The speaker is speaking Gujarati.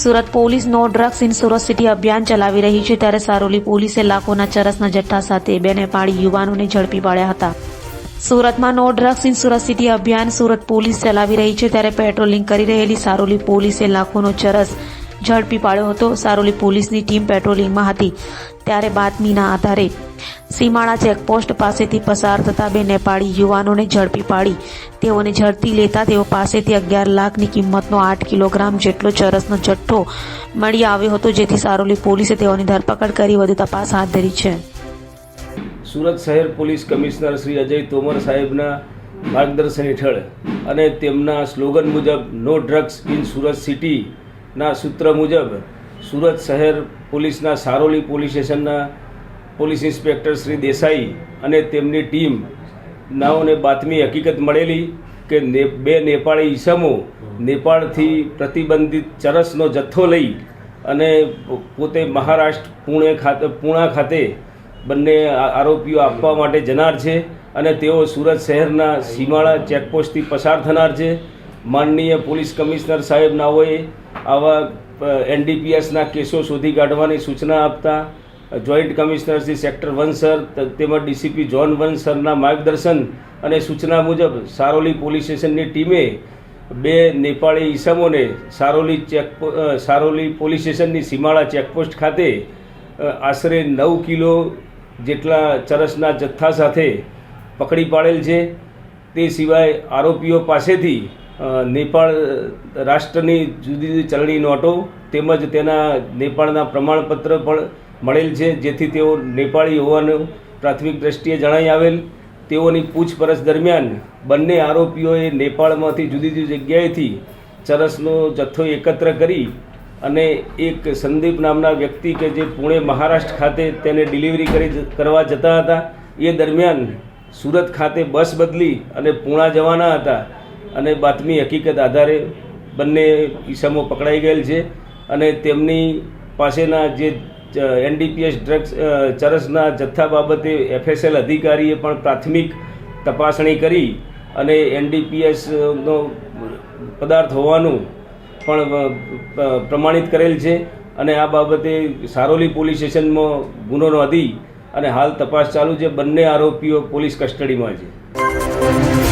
Surat police no drugs in Surat city અભિયાન ચલાવી રહી છે ત્યારે સારોલી પોલીસે લાખોના ચરસના જથ્થા સાથે બે નેપાળી યુવાનોને ઝડપી પાડ્યા હતા. સુરતમાં no drugs in Surat city અભિયાન સુરત પોલીસ ચલાવી રહી છે ત્યારે પેટ્રોલિંગ કરી રહેલી સારોલી પોલીસે લાખોનો ચરસ ઝડપી પાડ્યો હતો. સારોલી પોલીસની ટીમ પેટ્રોલિંગમાં હતી. ત્યારે બાતમીના આધારે સીમાડા ચેકપોસ્ટ પાસેથી પસાર થતા બે નેપાળી યુવાનોને ઝડપી પાડી. તેઓને ઝડપી લેતા તેઓ પાસેથી અગિયાર લાખની કિંમતનો આઠ કિલોગ્રામ જેટલો ચરસનો જથ્થો મળી આવ્યો હતો, જેથી સારોલી પોલીસે તેઓની ધરપકડ કરી વધુ તપાસ હાથ ધરી છે. સુરત શહેર પોલીસ કમિશનર શ્રી અજય તોમર સાહેબના માર્ગદર્શન હેઠળ અને તેમના સ્લોગન મુજબ નો ડ્રગ્સ ઇન સુરત સિટીના સૂત્ર મુજબ સુરત શહેર પોલીસના સારોલી પોલીસ સ્ટેશનના પોલીસ ઇન્સ્પેક્ટર શ્રી દેસાઈ અને તેમની ટીમ નાઓને બાતમી હકીકત મળેલી કે બે નેપાળી ઈસમો નેપાળથી પ્રતિબંધિત ચરસનો જથ્થો લઈ અને પોતે મહારાષ્ટ્ર, પુણે ખાતે, પૂણા ખાતે બંને આરોપીઓ આપવા માટે જનાર છે અને તેઓ સુરત શહેરના સીમાળા ચેકપોસ્ટથી પસાર થનાર છે. માનનીય પોલીસ કમિશનર સાહેબ નાઓએ આવા એનડીપીએસના કેસો શોધી કાઢવાની સૂચના આપતા joint commissioner Shri sector one, sir તેમજ ડીસીપી જોન વન સરના માર્ગદર્શન અને સૂચના મુજબ સારોલી પોલીસ સ્ટેશનની ટીમે બે નેપાળી ઈસમોને સારોલી ચેક સારોલી પોલીસ સ્ટેશનની સીમાળા ચેકપોસ્ટ ખાતે આશરે નવ કિલો જેટલા ચરસના જથ્થા સાથે પકડી પાડેલ છે. તે સિવાય આરોપીઓ પાસેથી નેપાળ રાષ્ટ્રની જુદી જુદી ચલણી નોટો તેમજ તેના નેપાળના પ્રમાણપત્ર પણ મળેલ છે, જેથી તેઓ નેપાળી હોવાનું પ્રાથમિક દ્રષ્ટિએ જણાઈ આવેલ. તેઓની પૂછપરછ દરમિયાન બંને આરોપીઓએ નેપાળમાંથી જુદી જુદી જગ્યાએથી ચરસનો જથ્થો એકત્ર કરી અને એક સંદીપ નામના વ્યક્તિ કે જે પુણે, મહારાષ્ટ્ર ખાતે તેને ડિલિવરી કરી કરવા જતા હતા. એ દરમિયાન સુરત ખાતે બસ બદલી અને પૂણા જવાના હતા અને બાતમી હકીકત આધારે બંને ઈસમો પકડાઈ ગયેલ છે અને તેમની પાસેના જે એનડીપીએસ ડ્રગ્સ ચરસના જથ્થા બાબતે એફએસએલ અધિકારીએ પણ પ્રાથમિક તપાસણી કરી અને એનડીપીએસનો પદાર્થ હોવાનું પણ પ્રમાણિત કરેલ છે અને આ બાબતે સારોલી પોલીસ સ્ટેશનમાં ગુનો નોંધી અને હાલ તપાસ ચાલુ છે. બંને આરોપીઓ પોલીસ કસ્ટડીમાં છે.